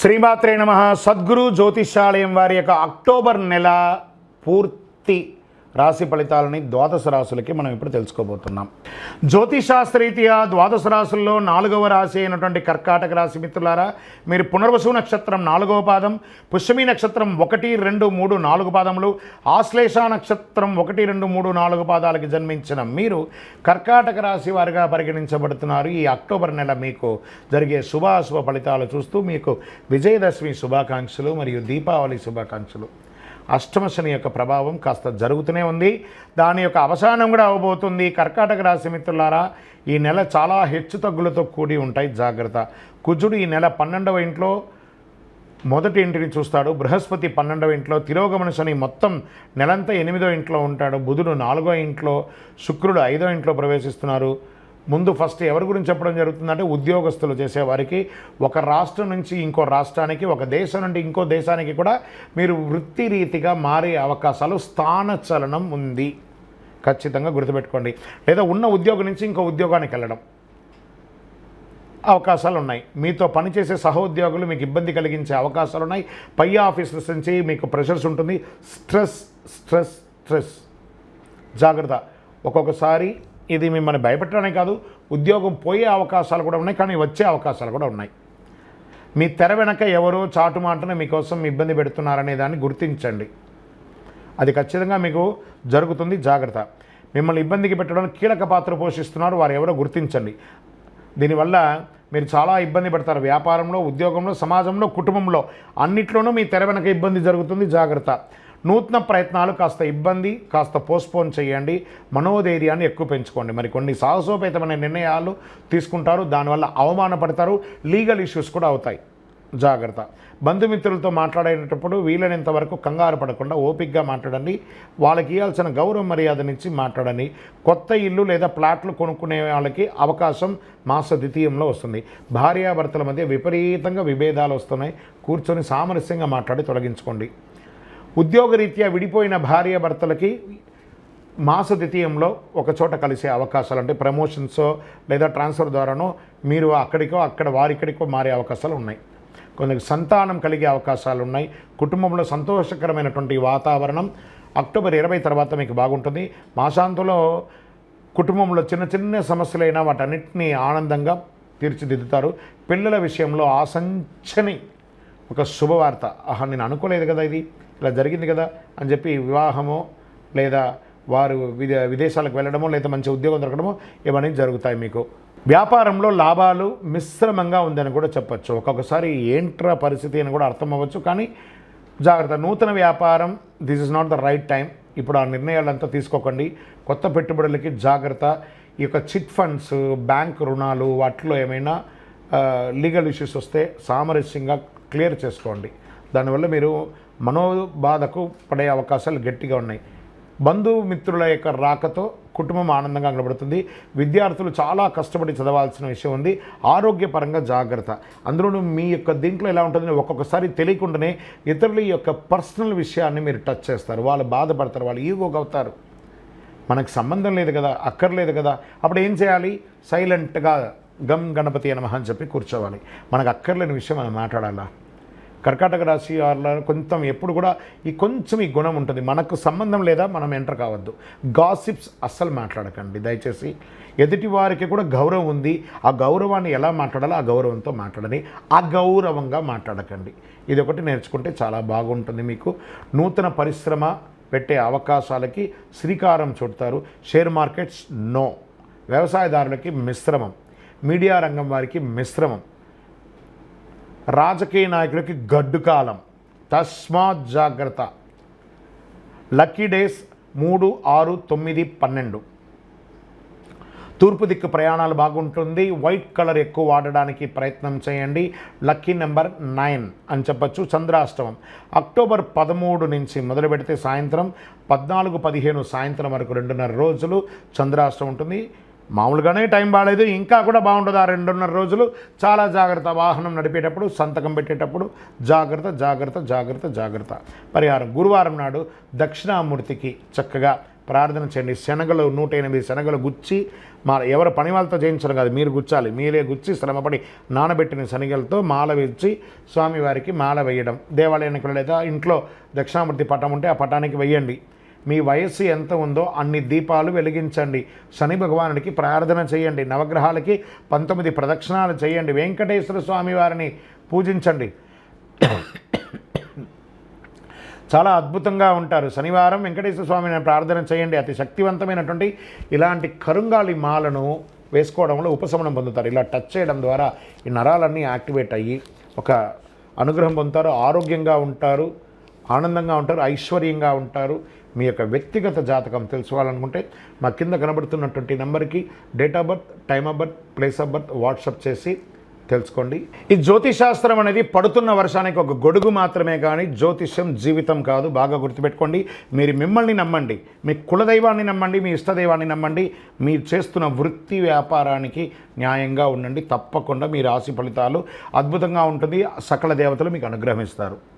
శ్రీమాత్రే నమ. సద్గురు జ్యోతిషాలయం వారి యొక్క అక్టోబర్ నెల పూర్తి రాశి ఫలితాలని ద్వాదశ రాశులకి మనం ఇప్పుడు తెలుసుకోబోతున్నాం. జ్యోతిషాస్త్రరీత్యా ద్వాదశ రాశుల్లో నాలుగవ రాశి అయినటువంటి కర్కాటక రాశి మిత్రులారా మీరు పునర్వసు నక్షత్రం నాలుగవ పాదం పుష్యమి నక్షత్రం ఒకటి రెండు మూడు నాలుగు పాదములు ఆశ్లేష నక్షత్రం ఒకటి రెండు మూడు నాలుగు పాదాలకి జన్మించిన మీరు కర్కాటక రాశి వారిగా పరిగణించబడుతున్నారు. ఈ అక్టోబర్ నెల మీకు జరిగే శుభాశుభ ఫలితాలు చూస్తూ మీకు విజయదశమి శుభాకాంక్షలు మరియు దీపావళి శుభాకాంక్షలు. అష్టమ శని యొక్క ప్రభావం కాస్త జరుగుతూనే ఉంది. దాని యొక్క అవసానం కూడా అవబోతుంది. కర్కాటక రాశి మిత్రులారా ఈ నెల చాలా హెచ్చు తగ్గులతో కూడి ఉంటాయి. జాగ్రత్త. కుజుడు ఈ నెల పన్నెండవ ఇంట్లో మొదటి ఇంటిని చూస్తాడు. బృహస్పతి పన్నెండవ ఇంట్లో తిరోగమన శని మొత్తం నెలంతా ఎనిమిదో ఇంట్లో ఉంటాడు. బుధుడు నాలుగో ఇంట్లో శుక్రుడు ఐదో ఇంట్లో ప్రవేశిస్తున్నారు. ముందు ఫస్ట్ ఎవరి గురించి చెప్పడం జరుగుతుందంటే ఉద్యోగస్తులు చేసేవారికి ఒక రాష్ట్రం నుంచి ఇంకో రాష్ట్రానికి ఒక దేశం నుండి ఇంకో దేశానికి కూడా మీరు వృత్తి రీతిగా మారే అవకాశాలు స్థానచలనం ఉంది. ఖచ్చితంగా గుర్తుపెట్టుకోండి. లేదా ఉన్న ఉద్యోగం నుంచి ఇంకో ఉద్యోగానికి వెళ్ళడం. అవకాశాలు ఉన్నాయి. మీతో పనిచేసే సహోద్యోగులు మీకు ఇబ్బంది కలిగించే అవకాశాలు ఉన్నాయి. పై ఆఫీసర్స్ నుంచి మీకు ప్రెషర్స్ ఉంటుంది. Stress stress stress. జాగ్రత్త. ఒక్కొక్కసారి ఇది మిమ్మల్ని భయపెట్టడానికి కాదు ఉద్యోగం పోయే అవకాశాలు కూడా ఉన్నాయి కానీ వచ్చే అవకాశాలు కూడా ఉన్నాయి. మీ తెర వెనక ఎవరో చాటు మాటను మీకోసం ఇబ్బంది పెడుతున్నారనే దాన్ని గుర్తించండి. అది ఖచ్చితంగా మీకు జరుగుతుంది జాగ్రత్త. మిమ్మల్ని ఇబ్బందికి పెట్టడానికి కీలక పాత్ర పోషిస్తున్నారు వారు ఎవరో గుర్తించండి. దీనివల్ల మీరు చాలా ఇబ్బంది పడతారు వ్యాపారంలో ఉద్యోగంలో సమాజంలో కుటుంబంలో. అన్నిట్లోనూ మీ తెర వెనక ఇబ్బంది జరుగుతుంది జాగ్రత్త. నూతన ప్రయత్నాలు కాస్త ఇబ్బంది కాస్త పోస్ట్పోన్ చేయండి మనోధైర్యాన్ని ఎక్కువ పెంచుకోండి. మరి కొన్ని సాహసోపేతమైన నిర్ణయాలు తీసుకుంటారు దానివల్ల అవమానపడతారు లీగల్ ఇష్యూస్ కూడా అవుతాయి. జాగ్రత్త. బంధుమిత్రులతో మాట్లాడేటప్పుడు వీలైనంత వరకు కంగారు పడకుండా ఓపిక్గా మాట్లాడండి. వాళ్ళకి ఇవ్వాల్సిన గౌరవ మర్యాదనిచ్చి మాట్లాడండి. కొత్త ఇల్లు లేదా ప్లాట్లు కొనుక్కునే వాళ్ళకి అవకాశం మాస ద్వితీయంలో వస్తుంది. భార్యాభర్తల మధ్య విపరీతంగా విభేదాలు వస్తున్నాయి. కూర్చొని సామరస్యంగా మాట్లాడి తొలగించుకోండి. ఉద్యోగరీత్యా విడిపోయిన భార్యాభర్తలకి మాస ద్వితీయంలో ఒక చోట కలిసే అవకాశాలు అంటే ప్రమోషన్స్ లేదా ట్రాన్స్ఫర్ ద్వారానో మీరు అక్కడికో అక్కడ వారిక్కడికో మారే అవకాశాలు ఉన్నాయి. కొందరికి సంతానం కలిగే అవకాశాలు ఉన్నాయి కుటుంబంలో సంతోషకరమైనటువంటి వాతావరణం అక్టోబర్ ఇరవై తర్వాత మీకు బాగుంటుంది. మాసాంతంలో కుటుంబంలో చిన్న చిన్న సమస్యలైనా వాటన్నిటినీ ఆనందంగా తీర్చిదిద్దుతారు. పిల్లల విషయంలో ఆసంచని ఒక శుభవార్త. ఆహా నేను అనుకోలేదు కదా ఇది. ఇలా జరిగింది కదా అని చెప్పి వివాహమో లేదా వారు విదే విదేశాలకు వెళ్ళడమో లేదా మంచి ఉద్యోగం దొరకడమో ఇవన్నీ జరుగుతాయి మీకు. వ్యాపారంలో లాభాలు మిశ్రమంగా ఉందని కూడా చెప్పొచ్చు. ఒక్కొక్కసారి ఏంట్రా పరిస్థితి అని కూడా అర్థం అవ్వచ్చు కానీ జాగ్రత్త నూతన వ్యాపారం this is not the right time ఇప్పుడు ఆ నిర్ణయాలంతా తీసుకోకండి. కొత్త పెట్టుబడులకి జాగ్రత్త. ఈ యొక్క చిట్ ఫండ్స్ బ్యాంక్ రుణాలు వాటిలో ఏమైనా లీగల్ ఇష్యూస్ వస్తే సామరస్యంగా క్లియర్ చేసుకోండి. దానివల్ల మీరు మనోబాధకు పడే అవకాశాలు గట్టిగా ఉన్నాయి. బంధుమిత్రుల యొక్క రాకతో కుటుంబం ఆనందంగా కనబడుతుంది విద్యార్థులు చాలా కష్టపడి చదవాల్సిన విషయం ఉంది. ఆరోగ్యపరంగా జాగ్రత్త. అందులోనూ మీ యొక్క దీంట్లో ఎలా ఉంటుందని ఒక్కొక్కసారి తెలియకుండానే ఇతరుల యొక్క పర్సనల్ విషయాన్ని మీరు టచ్ చేస్తారు. వాళ్ళు బాధపడతారు వాళ్ళు ఈగోగా అవుతారు. మనకు సంబంధం లేదు కదా అక్కర్లేదు కదా. అప్పుడు ఏం చేయాలి? సైలెంట్గా గమ్ గణపతి నమః అని చెప్పి కూర్చోవాలి. మనకు అక్కర్లేని విషయం మనం మాట్లాడాలా? కర్కాటక రాశి వాళ్ళ కొంచెం ఎప్పుడు కూడా ఈ కొంచెం ఈ గుణం ఉంటుంది. మనకు సంబంధం లేదా మనం ఎంటర్ కావద్దు. గాసిప్స్ అస్సలు మాట్లాడకండి. దయచేసి ఎదుటి వారికి కూడా గౌరవం ఉంది. ఆ గౌరవాన్ని ఎలా మాట్లాడాలో ఆ గౌరవంతో మాట్లాడని అగౌరవంగా మాట్లాడకండి. ఇది ఒకటి నేర్చుకుంటే చాలా బాగుంటుంది మీకు. నూతన పరిశ్రమ పెట్టే అవకాశాలకి శ్రీకారం చుడతారు. Share markets no. వ్యవసాయదారులకి మిశ్రమం. మీడియా రంగం వారికి మిశ్రమం. రాజకీయ నాయకులకి గడ్డు కాలం. తస్మాత్ జాగ్రత్త. లక్కీ డేస్ మూడు ఆరు తొమ్మిది పన్నెండు. తూర్పు దిక్కు ప్రయాణాలు బాగుంటుంది. వైట్ కలర్ ఎక్కువ వాడడానికి ప్రయత్నం చేయండి. లక్కీ నెంబర్ నైన్ అని చెప్పచ్చు. చంద్రాష్టమం. అక్టోబర్ పదమూడు నుంచి మొదలు పెడితే సాయంత్రం పద్నాలుగు పదిహేను సాయంత్రం వరకు రెండున్నర రోజులు చంద్రాష్టమం ఉంటుంది. మామూలుగానే టైం బాగాలేదు. ఇంకా కూడా బాగుంటుంది ఆ రెండున్నర రోజులు. చాలా జాగ్రత్త. వాహనం నడిపేటప్పుడు సంతకం పెట్టేటప్పుడు జాగ్రత్త జాగ్రత్త జాగ్రత్త జాగ్రత్త. పరిహారం. గురువారం నాడు దక్షిణామూర్తికి చక్కగా ప్రార్థన చేయండి. శనగలు నూట ఎనిమిది శనగలు గుచ్చి మా ఎవరు పని వాళ్ళతో చేయించడం కాదు. మీరు గుచ్చాలి. మీరే గుచ్చి శ్రమపడి నానబెట్టిన శనగలతో మాల వేసి స్వామివారికి మాల వేయడం. దేవాలయానికి లేదా ఇంట్లో దక్షిణామూర్తి పటం ఉంటే ఆ పటానికి వేయండి. మీ వయస్సు ఎంత ఉందో అన్ని దీపాలు వెలిగించండి. శని భగవానుడికి ప్రార్థన చేయండి. నవగ్రహాలకి పంతొమ్మిది ప్రదక్షిణాలు చేయండి. వెంకటేశ్వర స్వామి వారిని పూజించండి. చాలా అద్భుతంగా ఉంటారు. శనివారం వెంకటేశ్వర స్వామిని ప్రార్థన చేయండి. అతి శక్తివంతమైనటువంటి ఇలాంటి కరుంగాలి మాలను వేసుకోవడంలో ఉపశమనం పొందుతారు. ఇలా టచ్ చేయడం ద్వారా ఈ నరాలన్నీ యాక్టివేట్ అయ్యి ఒక అనుగ్రహం పొందుతారు. ఆరోగ్యంగా ఉంటారు. ఆనందంగా ఉంటారు. ఐశ్వర్యంగా ఉంటారు. మీ యొక్క వ్యక్తిగత జాతకం తెలుసుకోవాలనుకుంటే మా కింద కనబడుతున్నటువంటి నెంబర్కి date of birth time of birth place of birth WhatsApp చేసి తెలుసుకోండి. ఈ జ్యోతిశాస్త్రం అనేది పడుతున్న వర్షానికి ఒక గొడుగు మాత్రమే కానీ జ్యోతిష్యం జీవితం కాదు. బాగా గుర్తుపెట్టుకోండి. మీరు మిమ్మల్ని నమ్మండి. మీ కులదైవాన్ని నమ్మండి. మీ ఇష్టదైవాన్ని నమ్మండి. మీరు చేస్తున్న వృత్తి వ్యాపారానికి న్యాయంగా ఉండండి. తప్పకుండా మీ రాశి ఫలితాలు అద్భుతంగా ఉంటుంది. సకల దేవతలు మీకు అనుగ్రహిస్తారు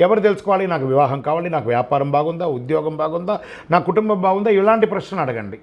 ఎవరు తెలుసుకోవాలి? నాకు వివాహం కావాలి నాకు వ్యాపారం బాగుందా ఉద్యోగం బాగుందా నా కుటుంబం బాగుందా? ఇలాంటి ప్రశ్నలు అడగండి.